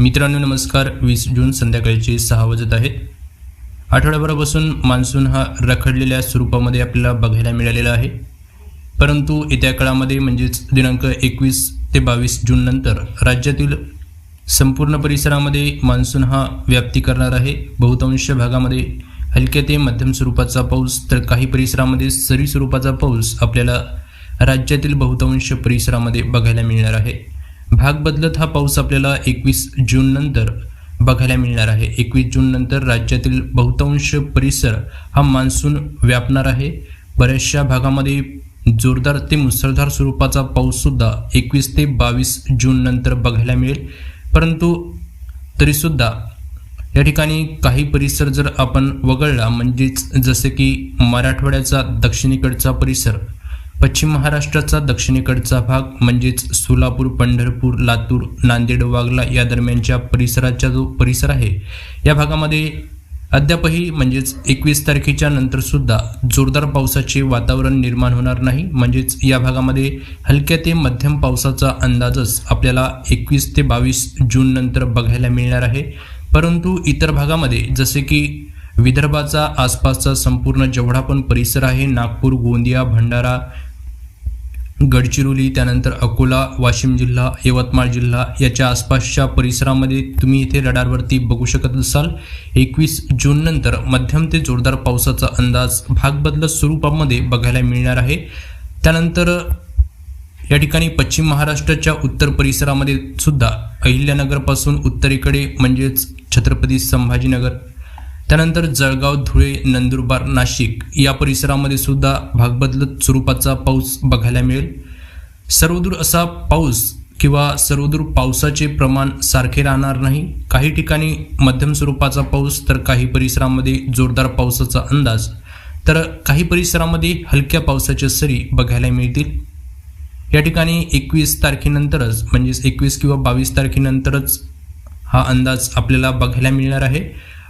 मित्रांनो नमस्कार. वीस जून संध्याकाळचे सहा वाजत आहेत आठवड्याभरापासून मान्सून हा रखडलेल्या स्वरूपामध्ये आपल्याला बघायला मिळालेला आहे. परंतु येत्या काळामध्ये म्हणजेच दिनांक एकवीस ते बावीस जून नंतर राज्यातील संपूर्ण परिसरामध्ये मान्सून हा व्याप्ती करणार आहे. बहुतांश भागामध्ये हलक्या ते मध्यम स्वरूपाचा पाऊस तर काही परिसरामध्ये सरी स्वरूपाचा पाऊस आपल्याला राज्यातील बहुतांश परिसरामध्ये बघायला मिळणार आहे. भाग बदलत हा पाऊस आपल्याला एकवीस जून नंतर बघायला मिळणार आहे. एकवीस जून नंतर राज्यातील बहुतांश परिसर हा मान्सून व्यापणार आहे. बऱ्याचशा भागामध्ये जोरदार ते मुसळधार स्वरूपाचा पाऊससुद्धा एकवीस ते बावीस जून नंतर बघायला मिळेल. परंतु तरीसुद्धा या ठिकाणी काही परिसर जर आपण वगळला म्हणजेच जसे की मराठवाड्याचा दक्षिणेकडचा परिसर पश्चिम महाराष्ट्राचा दक्षिणेकडचा भाग म्हणजेच सोलापूर पंढरपूर लातूर नांदेड वागला या दरम्यानच्या परिसराचा जो परिसर आहे या भागामध्ये अद्यापही म्हणजेच एकवीस तारखेच्या नंतरसुद्धा जोरदार पावसाचे वातावरण निर्माण होणार नाही. म्हणजेच या भागामध्ये हलक्या ते मध्यम पावसाचा अंदाजच आपल्याला एकवीस ते बावीस जून नंतर बघायला मिळणार आहे. परंतु इतर भागामध्ये जसे की विदर्भाचा आसपासचा संपूर्ण जेवढा पण परिसर आहे नागपूर गोंदिया भंडारा गडचिरोली त्यानंतर अकोला वाशिम जिल्हा यवतमाळ जिल्हा याच्या आसपासच्या परिसरामध्ये तुम्ही इथे रडारवरती बघू शकत असाल. एकवीस जून नंतर मध्यम ते जोरदार पावसाचा अंदाज भाग बदलत स्वरूपामध्ये बघायला मिळणार आहे. त्यानंतर या ठिकाणी पश्चिम महाराष्ट्राच्या उत्तर परिसरामध्ये सुद्धा अहिल्यानगरपासून उत्तरेकडे म्हणजेच छत्रपती संभाजीनगर त्यानंतर जळगाव धुळे नंदुरबार नाशिक या परिसरामध्ये सुद्धा भाग बदलत स्वरूपाचा पाऊस बघायला मिळेल. सर्वदूर असा पाऊस किंवा सर्वदूर पावसाचे प्रमाण सारखे राहणार नाही. काही ठिकाणी मध्यम स्वरूपाचा पाऊस तर काही परिसरामध्ये जोरदार पावसाचा अंदाज तर काही परिसरामध्ये हलक्या पावसाच्या सरी बघायला मिळतील. या ठिकाणी एकवीस तारखेनंतरच म्हणजेच एकवीस किंवा बावीस तारखेनंतरच हा अंदाज आपल्याला बघायला मिळणार आहे.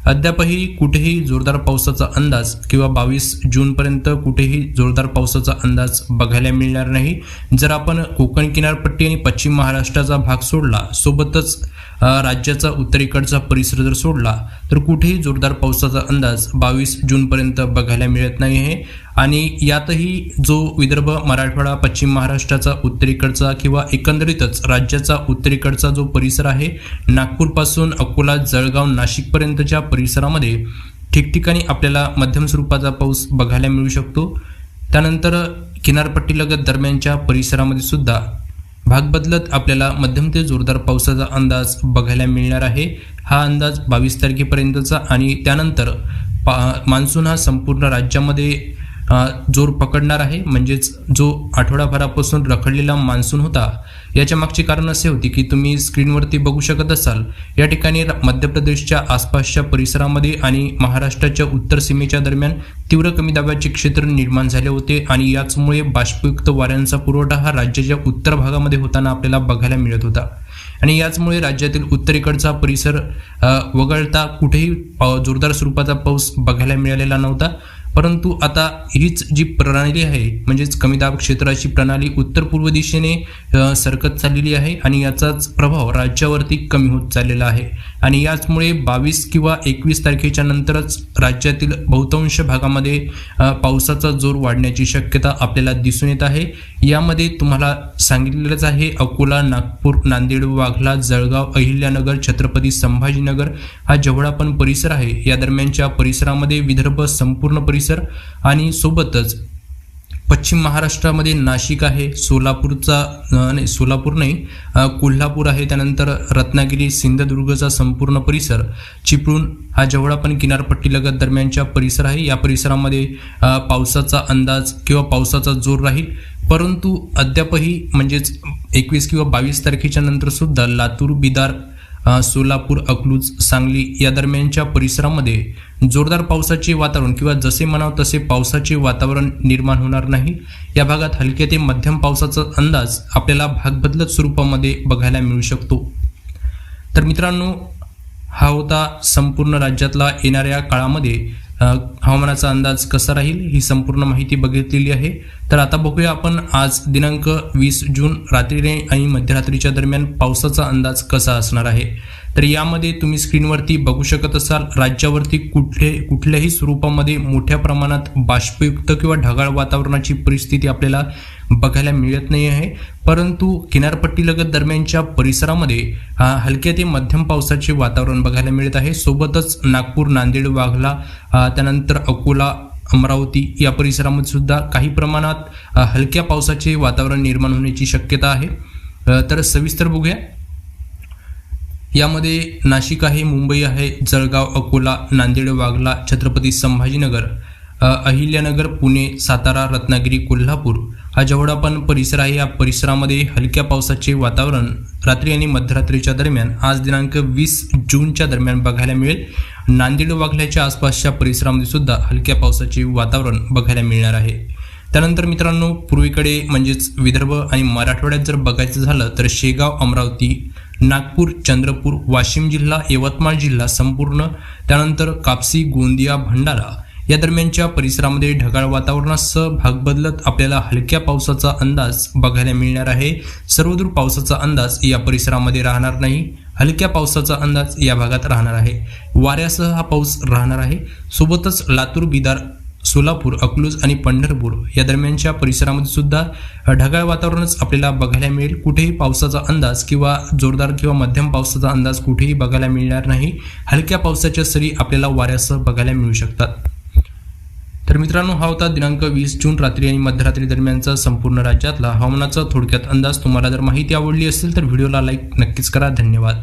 अद्यापही कुठेही जोरदार पावसाचा अंदाज किंवा बावीस जूनपर्यंत कुठेही जोरदार पावसाचा अंदाज बघायला मिळणार नाही. जर आपण कोकण किनारपट्टी आणि पश्चिम महाराष्ट्राचा भाग सोडला सोबतच राज्याचा उत्तरेकडचा परिसर जर सोडला तर कुठेही जोरदार पावसाचा अंदाज बावीस जूनपर्यंत बघायला मिळत नाही आहे. आणि यातही जो विदर्भ मराठवाडा पश्चिम महाराष्ट्राचा उत्तरेकडचा किंवा एकंदरीतच राज्याचा उत्तरेकडचा जो परिसर आहे नागपूरपासून अकोला जळगाव नाशिकपर्यंतच्या परिसरामध्ये ठिकठिकाणी आपल्याला मध्यम स्वरूपाचा पाऊस बघायला मिळू शकतो. त्यानंतर किनारपट्टीलगत दरम्यानच्या परिसरामध्ये सुद्धा भाग बदलत आपल्याला मध्यम ते जोरदार पावसाचा अंदाज बघायला मिळणार आहे. हा अंदाज बावीस तारखेपर्यंतचा आणि त्यानंतर पा मान्सून हा संपूर्ण राज्यामध्ये जोर पकडणार आहे. म्हणजेच जो आठवडाभरापासून रखडलेला मान्सून होता याच्या मागचे कारण असे होते की तुम्ही स्क्रीनवरती बघू शकत असाल या ठिकाणी मध्य प्रदेशच्या आसपासच्या परिसरामध्ये आणि महाराष्ट्राच्या उत्तर सीमेच्या दरम्यान तीव्र कमी दाबाचे क्षेत्र निर्माण झाले होते आणि याचमुळे बाष्पयुक्त वाऱ्यांचा पुरवठा हा राज्याच्या उत्तर भागामध्ये होताना आपल्याला बघायला मिळत होता. आणि याचमुळे राज्यातील उत्तरेकडचा परिसर वगळता कुठेही जोरदार स्वरूपाचा पाऊस बघायला मिळालेला नव्हता. परंतु आता हीच जी प्रणाली आहे म्हणजेच कमी दाब क्षेत्राची प्रणाली उत्तर पूर्व दिशेने सरकत चाललेली आहे आणि याचाच प्रभाव राज्यावरती कमी होत चाललेला आहे. आणि याचमुळे बावीस किंवा एकवीस तारखेच्या नंतरच राज्यातील बहुतांश भागामध्ये पावसाचा जोर वाढण्याची शक्यता आपल्याला दिसून येत आहे. यामध्ये तुम्हाला सांगितलेलंच आहे अकोला नागपूर नांदेड वाघला जळगाव अहिल्यानगर छत्रपती संभाजीनगर हा जेवढा पण परिसर आहे या दरम्यानच्या परिसरामध्ये विदर्भ संपूर्ण परिसर आणि सोबतच पश्चिम महाराष्ट्रामध्ये नाशिक आहे सोलापूरचा नाही सोलापूर नाही कोल्हापूर आहे त्यानंतर रत्नागिरी सिंधुदुर्गचा संपूर्ण परिसर चिपळूण हा जेवढा पण किनारपट्टीलगत दरम्यानच्या परिसर आहे. या परिसरामध्ये पावसाचा अंदाज किंवा पावसाचा जोर राहील. परंतु अद्यापही म्हणजेच एकवीस किंवा बावीस तारखेच्या नंतर सुद्धा लातूर बिदार सोलापूर अकलूज सांगली या दरम्यानच्या परिसरामध्ये जोरदार पावसाचे वातावरण किंवा जसे म्हणाव तसे पावसाचे वातावरण निर्माण होणार नाही. या भागात हलके ते मध्यम पावसाचा अंदाज आपल्याला भाग बदलत स्वरूपामध्ये बघायला मिळू शकतो. तर मित्रांनो हा होता संपूर्ण राज्यातला येणाऱ्या काळामध्ये हवामानाचा अंदाज कसा राहील ही संपूर्ण माहिती बघितलेली आहे. तर आता बघूया आपण आज दिनांक वीस जून रात्री आणि मध्यरात्रीच्या दरम्यान पावसाचा अंदाज कसा असणार आहे. तर यामध्ये तुम्ही स्क्रीनवरती बघू शकत असाल राज्यावरती कुठले कुठल्याही स्वरूपामध्ये मोठ्या प्रमाणात बाष्पयुक्त किंवा ढगाळ वातावरणाची परिस्थिती आपल्याला बघायला मिळत नाही आहे. परंतु किनारपट्टीलगत दरम्यानच्या परिसरामध्ये हलक्या ते मध्यम पावसाचे वातावरण बघायला मिळत आहे. सोबतच नागपूर नांदेड वाघला त्यानंतर अकोला अमरावती या परिसरामध्ये सुद्धा काही प्रमाणात हलक्या पावसाचे वातावरण निर्माण होण्याची शक्यता आहे. तर सविस्तर बघूया. यामध्ये नाशिक आहे मुंबई आहे जळगाव अकोला नांदेड वाघला छत्रपती संभाजीनगर अहिल्यानगर पुणे सातारा रत्नागिरी कोल्हापूर. हा जेवढा पण परिसर आहे या परिसरामध्ये हलक्या पावसाचे वातावरण रात्री आणि मध्यरात्रीच्या दरम्यान आज दिनांक वीस जूनच्या दरम्यान बघायला मिळेल. नांदेड वाघल्याच्या आसपासच्या परिसरामध्ये सुद्धा हलक्या पावसाचे वातावरण बघायला मिळणार आहे. त्यानंतर मित्रांनो पूर्वीकडे म्हणजेच विदर्भ आणि मराठवाड्यात जर बघायचं झालं तर शेगाव अमरावती नागपूर चंद्रपूर वाशिम जिल्हा यवतमाळ जिल्हा संपूर्ण त्यानंतर कापसी गोंदिया भंडारा या दरम्यानच्या परिसरामध्ये ढगाळ वातावरणासह भाग बदलत आपल्याला हलक्या पावसाचा अंदाज बघायला मिळणार आहे. सर्वदूर पावसाचा अंदाज या परिसरामध्ये राहणार नाही. हलक्या पावसाचा अंदाज या भागात राहणार आहे. वाऱ्यासह हा पाऊस राहणार आहे. सोबतच लातूर बिदार सोलापूर अकलूज आणि पंढरपूर या दरम्यानच्या परिसरामध्ये सुद्धा ढगाळ वातावरणच आपल्याला बघायला मिळेल. कुठेही पावसाचा अंदाज किंवा जोरदार किंवा मध्यम पावसाचा अंदाज कुठेही बघायला मिळणार नाही. हलक्या पावसाच्या सरी आपल्याला वाऱ्यासह बघायला मिळू शकतात. तर मित्रांनो हा होता दिनांक वीस जून रात्री आणि मध्यरात्री दरम्यानचा संपूर्ण राज्यातला हवामानाचा थोडक्यात अंदाज. तुम्हाला जर माहिती आवडली असेल तर व्हिडिओला लाईक नक्कीच करा. धन्यवाद.